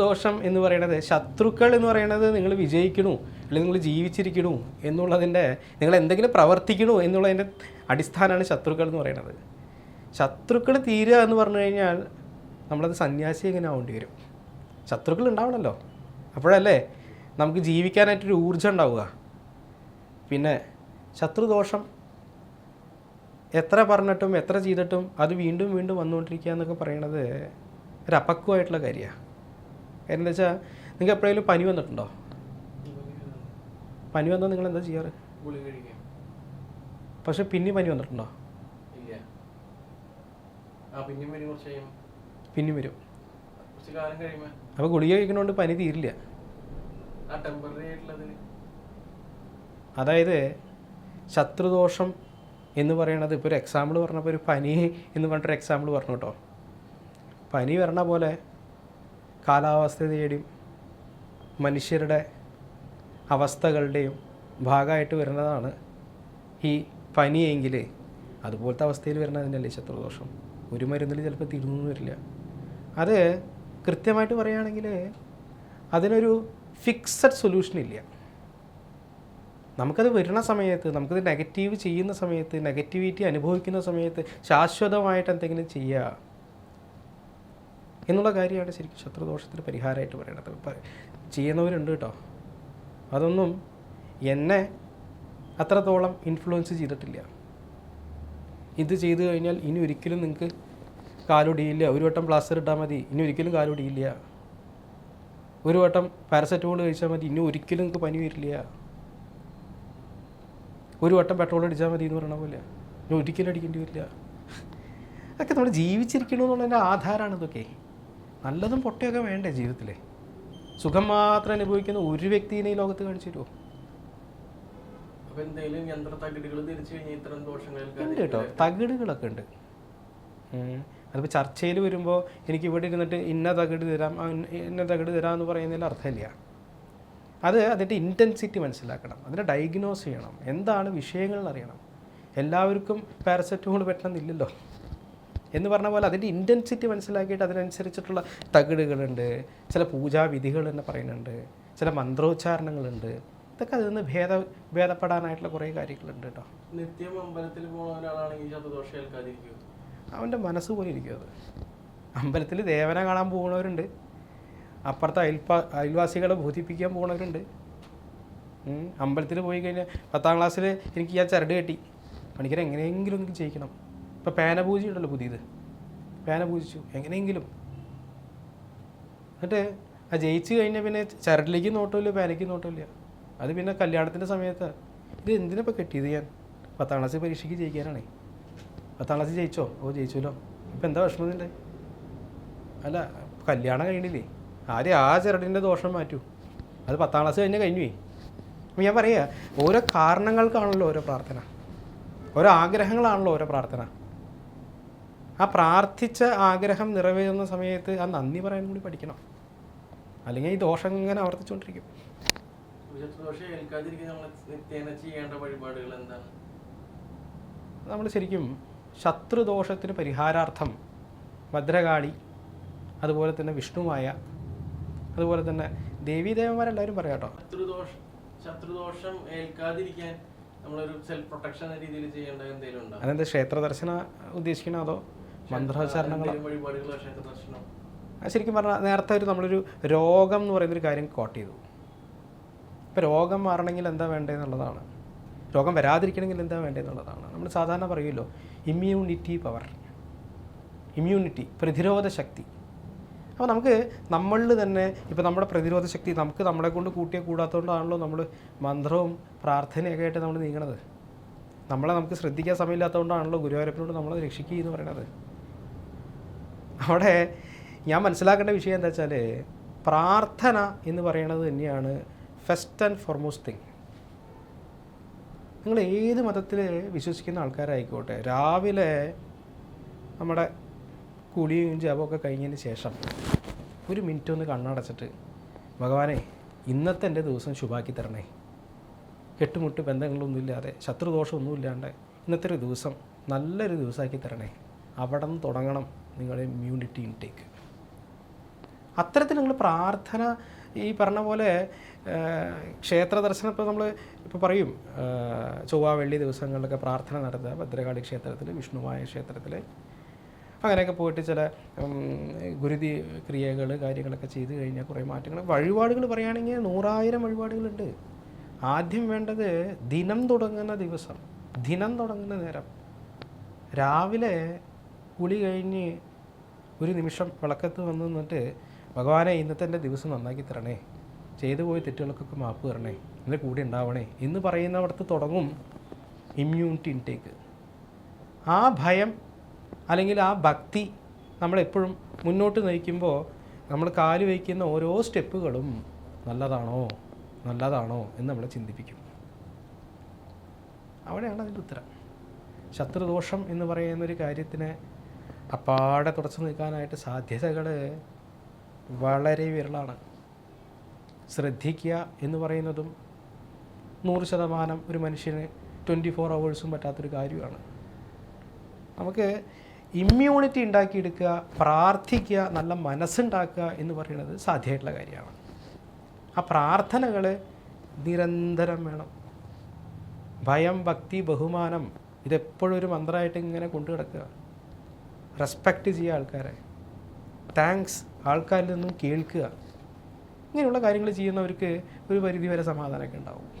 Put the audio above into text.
ദോഷം എന്ന് പറയുന്നത് ശത്രുക്കൾ എന്ന് പറയുന്നത് നിങ്ങൾ വിജയിക്കണു അല്ലെങ്കിൽ നിങ്ങൾ ജീവിച്ചിരിക്കണു എന്നുള്ളതിന്റെ നിങ്ങൾ എന്തെങ്കിലും പ്രവർത്തിക്കണു എന്നുള്ളതിന്റെ അടിസ്ഥാനമാണ് ശത്രുക്കൾ എന്ന് പറയുന്നത്. ശത്രുക്കൾ തീരുക എന്ന് പറഞ്ഞു കഴിഞ്ഞാൽ നമ്മളത് സന്യാസി എങ്ങനെ ആവേണ്ടി വരും. ശത്രുക്കൾ ഉണ്ടാവണമല്ലോ അപ്പോഴല്ലേ നമുക്ക് ജീവിക്കാനായിട്ടൊരു ഊർജം ഉണ്ടാവുക. പിന്നെ ശത്രുദോഷം എത്ര പറഞ്ഞിട്ടും എത്ര ചെയ്തിട്ടും അത് വീണ്ടും വീണ്ടും വന്നുകൊണ്ടിരിക്കുക എന്നൊക്കെ പറയണത് ഒരു അപക്വമായിട്ടുള്ള കാര്യമാണ്. എന്താ വെച്ചാൽ നിങ്ങൾക്ക് എപ്പോഴെങ്കിലും പനി വന്നിട്ടുണ്ടോ? പനി വന്നാൽ നിങ്ങൾ എന്താ ചെയ്യാറ് പക്ഷെ പിന്നെ പനി വന്നിട്ടുണ്ടോ? പിന്നെ വരും. അപ്പൊ ഗുളിക കഴിക്കണോണ്ട് പനി തീരില്ല. അതായത് ശത്രുദോഷം എന്ന് പറയണത് ഇപ്പോൾ ഒരു എക്സാമ്പിൾ പറഞ്ഞപ്പോൾ ഒരു പനി എന്ന് പറഞ്ഞിട്ടൊരു എക്സാമ്പിൾ പറഞ്ഞു കേട്ടോ പനി വരണ പോലെ കാലാവസ്ഥയുടെയും മനുഷ്യരുടെ അവസ്ഥകളുടെയും ഭാഗമായിട്ട് വരുന്നതാണ് ഈ പനിയെങ്കിൽ അതുപോലത്തെ അവസ്ഥയിൽ വരുന്നതിനല്ലേ ശത്രുദോഷം? ഒരു മരുന്നിൽ ചിലപ്പോൾ തീർന്നു വരില്ല. അത് കൃത്യമായിട്ട് പറയുകയാണെങ്കിൽ അതിനൊരു ഫിക്സഡ് സൊല്യൂഷൻ ഇല്ല. നമുക്കത് വരുന്ന സമയത്ത് നമുക്കത് നെഗറ്റീവ് ചെയ്യുന്ന സമയത്ത് നെഗറ്റിവിറ്റി അനുഭവിക്കുന്ന സമയത്ത് ശാശ്വതമായിട്ട് എന്തെങ്കിലും ചെയ്യുക എന്നുള്ള കാര്യമാണ് ശരിക്കും ശത്രുദോഷത്തിന് പരിഹാരമായിട്ട് പറയണത്. ചെയ്യുന്നവരുണ്ട് കേട്ടോ. അതൊന്നും എന്നെ അത്രത്തോളം ഇൻഫ്ലുവൻസ് ചെയ്തിട്ടില്ല. ഇത് ചെയ്തു കഴിഞ്ഞാൽ ഇനി ഒരിക്കലും നിങ്ങൾക്ക് കാലൊടിയില്ല. ഒരു വട്ടം പ്ലാസ്റ്റർ ഇട്ടാൽ മതി ഇനി ഒരിക്കലും കാലൊടിയില്ല. ഒരു വട്ടം പാരസെറ്റമോൾ കഴിച്ചാൽ മതി ഇനി ഒരിക്കലും നിങ്ങൾക്ക് പനി വരില്ല. ഒരു വട്ടം പെട്രോൾ അടിച്ചാൽ മതി എന്ന് പറയണ പോലെ ഇനി ഒരിക്കലും അടിക്കേണ്ടി വരില്ല. അതൊക്കെ നമ്മൾ ജീവിച്ചിരിക്കണമെന്നുള്ളതിന്റെ ആധാരമാണ് ഇതൊക്കെ. നല്ലതും പൊട്ടയൊക്കെ വേണ്ടേ ജീവിതത്തിലെ? സുഖം മാത്രം അനുഭവിക്കുന്ന ഒരു വ്യക്തിനെ ഈ ലോകത്ത് കാണിച്ചു ഉണ്ട് കേട്ടോ. തകിടുകളൊക്കെ ഉണ്ട്. അതിപ്പോൾ ചർച്ചയിൽ വരുമ്പോൾ എനിക്ക് ഇവിടെ ഇരുന്നിട്ട് ഇന്ന തകിട് തരാം ഇന്ന- തകിട് തരാം എന്ന് പറയുന്നതിൽ അർത്ഥമില്ല. അത് അതിന്റെ ഇന്റൻസിറ്റി മനസ്സിലാക്കണം. അതിനെ ഡയഗ്നോസ് ചെയ്യണം. എന്താണ് വിഷയങ്ങൾ അറിയണം. എല്ലാവർക്കും പാരസെറ്റമോൾ പറ്റണമെന്നില്ലല്ലോ എന്ന് പറഞ്ഞ പോലെ അതിന്റെ ഇന്റൻസിറ്റി മനസ്സിലാക്കിയിട്ട് അതിനനുസരിച്ചിട്ടുള്ള തകിടുകളുണ്ട് ചില പൂജാവിധികൾ എന്ന് പറയുന്നുണ്ട് ചില മന്ത്രോച്ചാരണങ്ങളുണ്ട്. ഇതൊക്കെ അതിൽ നിന്ന് ഭേദ ഭേദപ്പെടാനായിട്ടുള്ള കുറേ കാര്യങ്ങളുണ്ട് കേട്ടോ. നിത്യം അമ്പലത്തിൽ പോകുന്ന ഒരാളാണെങ്കിൽ അവന്റെ മനസ്സ് പോലെ ഇരിക്കും അത്. അമ്പലത്തിൽ ദേവനെ കാണാൻ പോകുന്നവരുണ്ട്. അപ്പുറത്തെ അയൽപ്പാ അയൽവാസികളെ ബോധിപ്പിക്കാൻ പോകുന്നവരുണ്ട്. അമ്പലത്തിൽ പോയി കഴിഞ്ഞാൽ പത്താം ക്ലാസ്സിൽ എനിക്ക് ഞാൻ ചരട് കെട്ടി. പണിക്കരെ എങ്ങനെയെങ്കിലും എനിക്ക് ജയിക്കണം. ഇപ്പോൾ പേന പൂജ ഉണ്ടല്ലോ പുതിയത്. പേന പൂജിച്ചു എങ്ങനെയെങ്കിലും. എന്നിട്ട് ആ ജയിച്ചു കഴിഞ്ഞാൽ പിന്നെ ചരടിലേക്ക് നോട്ടമില്ല പേനയ്ക്ക് നോട്ടമില്ല. അത് പിന്നെ കല്യാണത്തിന്റെ സമയത്ത്. ഇത് എന്തിനാ കെട്ടിയത് ഞാൻ? പത്താം ക്ലാസ് പരീക്ഷയ്ക്ക് ജയിക്കാനാണേ. പത്താം ക്ലാസ് ജയിച്ചോ? ഓ ജയിച്ചല്ലോ ഇപ്പം എന്താ വിഷമം അല്ല കല്യാണം കഴിഞ്ഞില്ലേ? ആദ്യം ആ ചരടിന്റെ ദോഷം മാറ്റൂ. അത് പത്താം ക്ലാസ് കഴിഞ്ഞാൽ കഴിഞ്ഞുവേ. അപ്പം ഞാൻ പറയുക ഓരോ കാരണങ്ങൾക്കാണല്ലോ ഓരോ പ്രാർത്ഥന. ഓരോ ആഗ്രഹങ്ങളാണല്ലോ ഓരോ പ്രാർത്ഥന. ആ പ്രാർത്ഥിച്ച ആഗ്രഹം നിറവേറുന്ന സമയത്ത് ആ നന്ദി പറയാൻ കൂടി പഠിക്കണം. അല്ലെങ്കിൽ ഈ ദോഷം ഇങ്ങനെ ആവർത്തിച്ചുകൊണ്ടിരിക്കും. നമ്മൾ ശരിക്കും ശത്രുദോഷത്തിന് പരിഹാരാർത്ഥം ഭദ്രകാളി അതുപോലെ തന്നെ വിഷ്ണുമായ അതുപോലെ തന്നെ ദേവീദേവന്മാരെല്ലാവരും പറയാം കേട്ടോ. ശത്രുദോഷം ശത്രുദോഷം ഏൽക്കാതിരിക്കാൻ നമ്മളൊരു സെൽഫ് പ്രൊട്ടക്ഷൻ രീതിയിൽ ചെയ്യേണ്ട എന്തെങ്കിലും ഉണ്ടോ? അതെന്താ ക്ഷേത്ര ദർശന ഉദ്ദേശിക്കണോ അതോ അത് ശരിക്കും പറഞ്ഞാൽ നേരത്തെ ഒരു നമ്മളൊരു രോഗം എന്ന് പറയുന്നൊരു കാര്യം കോട്ട് ചെയ്തു. ഇപ്പോൾ രോഗം മാറണമെങ്കിൽ എന്താ വേണ്ടതെന്നുള്ളതാണ് രോഗം വരാതിരിക്കണമെങ്കിൽ എന്താ വേണ്ടതെന്നുള്ളതാണ് നമ്മൾ സാധാരണ പറയുമല്ലോ ഇമ്മ്യൂണിറ്റി പവർ ഇമ്മ്യൂണിറ്റി പ്രതിരോധ ശക്തി. അപ്പോൾ നമുക്ക് നമ്മളിൽ തന്നെ ഇപ്പോൾ നമ്മുടെ പ്രതിരോധ ശക്തി നമുക്ക് നമ്മളെ കൊണ്ട് കൂട്ടിയ കൂടാത്തതുകൊണ്ടാണല്ലോ നമ്മൾ മന്ത്രവും പ്രാർത്ഥനയൊക്കെ ആയിട്ട് നമ്മൾ നീങ്ങണത്. നമ്മളെ നമുക്ക് ശ്രദ്ധിക്കാൻ സമയമില്ലാത്തതുകൊണ്ടാണല്ലോ ഗുരുവായൂരപ്പനോട് നമ്മളെ രക്ഷിക്കുക എന്ന് പറയണത്. അവിടെ ഞാൻ മനസ്സിലാക്കേണ്ട വിഷയം എന്താ വെച്ചാൽ പ്രാർത്ഥന എന്ന് പറയുന്നത് തന്നെയാണ് ഫസ്റ്റ് ആൻഡ് ഫോർമോസ്റ്റ് തിങ് നിങ്ങൾ ഏത് മതത്തിൽ വിശ്വസിക്കുന്ന ആൾക്കാരായിക്കോട്ടെ രാവിലെ നമ്മുടെ കുളിയും ജപമൊക്കെ കഴിഞ്ഞതിന് ശേഷം ഒരു മിനിറ്റ് ഒന്ന് കണ്ണടച്ചിട്ട് ഭഗവാനെ ഇന്നത്തെ എന്റെ ദിവസം ശുഭാക്കി തരണേ. കെട്ടുമുട്ട് ബന്ധങ്ങളൊന്നുമില്ലാതെ ശത്രുദോഷമൊന്നുമില്ലാണ്ട് ഇന്നത്തെ ഒരു ദിവസം നല്ലൊരു ദിവസമാക്കി തരണേ. അവിടെ നിന്ന് തുടങ്ങണം. നിങ്ങളുടെ ഇമ്മ്യൂണിറ്റി ഇൻടേക്ക് അത്തരത്തിൽ നിങ്ങൾ പ്രാർത്ഥന ഈ പറഞ്ഞ പോലെ ക്ഷേത്ര ദർശനം ഇപ്പോൾ നമ്മൾ ഇപ്പോൾ പറയും ചൊവ്വാ വെള്ളി ദിവസങ്ങളിലൊക്കെ പ്രാർത്ഥന നടത്തുക ഭദ്രകാളി ക്ഷേത്രത്തിൽ വിഷ്ണുവായ ക്ഷേത്രത്തിൽ അങ്ങനെയൊക്കെ പോയിട്ട് ചില ഗുരുതി ക്രിയകൾ കാര്യങ്ങളൊക്കെ ചെയ്ത് കഴിഞ്ഞാൽ കുറേ മാറ്റങ്ങൾ വഴിപാടുകൾ പറയുകയാണെങ്കിൽ നൂറായിരം വഴിപാടുകളുണ്ട്. ആദ്യം വേണ്ടത് ദിനം തുടങ്ങുന്ന ദിവസം ദിനം തുടങ്ങുന്ന നേരം. രാവിലെ കുളി കഴിഞ്ഞ് ഒരു നിമിഷം വിളക്കത്ത് വന്ന് നിന്നിട്ട് ഭഗവാനെ ഇന്നത്തെ എന്റെ ദിവസം നന്നാക്കി തരണേ. ചെയ്തു പോയ തെറ്റുകൾക്കൊക്കെ മാപ്പ് തരണേ. എന്റെ കൂടെ ഉണ്ടാവണേ. എന്ന് പറയുന്നവിടത്ത് തുടങ്ങും ഇമ്മ്യൂണിറ്റി ഇൻടേക്ക്. ആ ഭയം അല്ലെങ്കിൽ ആ ഭക്തി നമ്മളെപ്പോഴും മുന്നോട്ട് നയിക്കുമ്പോൾ നമ്മൾ കാൽ വയ്ക്കുന്ന ഓരോ സ്റ്റെപ്പുകളും നല്ലതാണോ നല്ലതാണോ എന്ന് നമ്മളെ ചിന്തിപ്പിക്കും. അവിടെയാണ് അതിന്റെ ഉത്തരം. ശത്രുദോഷം എന്ന് പറയുന്ന ഒരു കാര്യത്തിന് അപ്പാടെ തുടച്ചു നിൽക്കാനായിട്ട് സാധ്യതകൾ വളരെ വിരളാണ്. ശ്രദ്ധിക്കുക എന്ന് പറയുന്നതും നൂറ് ശതമാനം ഒരു മനുഷ്യന് ട്വന്റി ഫോർ അവേഴ്സും പറ്റാത്തൊരു കാര്യമാണ്. നമുക്ക് ഇമ്മ്യൂണിറ്റി ഉണ്ടാക്കിയെടുക്കുക പ്രാർത്ഥിക്കുക നല്ല മനസ്സുണ്ടാക്കുക എന്ന് പറയുന്നത് സാധ്യമായിട്ടുള്ള കാര്യമാണ്. ആ പ്രാർത്ഥനകൾ നിരന്തരം വേണം. ഭയം ഭക്തി ബഹുമാനം ഇതെപ്പോഴും ഒരു മന്ത്രമായിട്ട് ഇങ്ങനെ കൊണ്ടു കിടക്കുക റെസ്പെക്റ്റ് ചെയ്യുക ആൾക്കാരെ. താങ്ക്സ് ആൾക്കാരിൽ നിന്നും കേൾക്കുക. ഇങ്ങനെയുള്ള കാര്യങ്ങൾ ചെയ്യുന്നവർക്ക് ഒരു പരിധി വരെ സമാധാനമൊക്കെ ഉണ്ടാവും.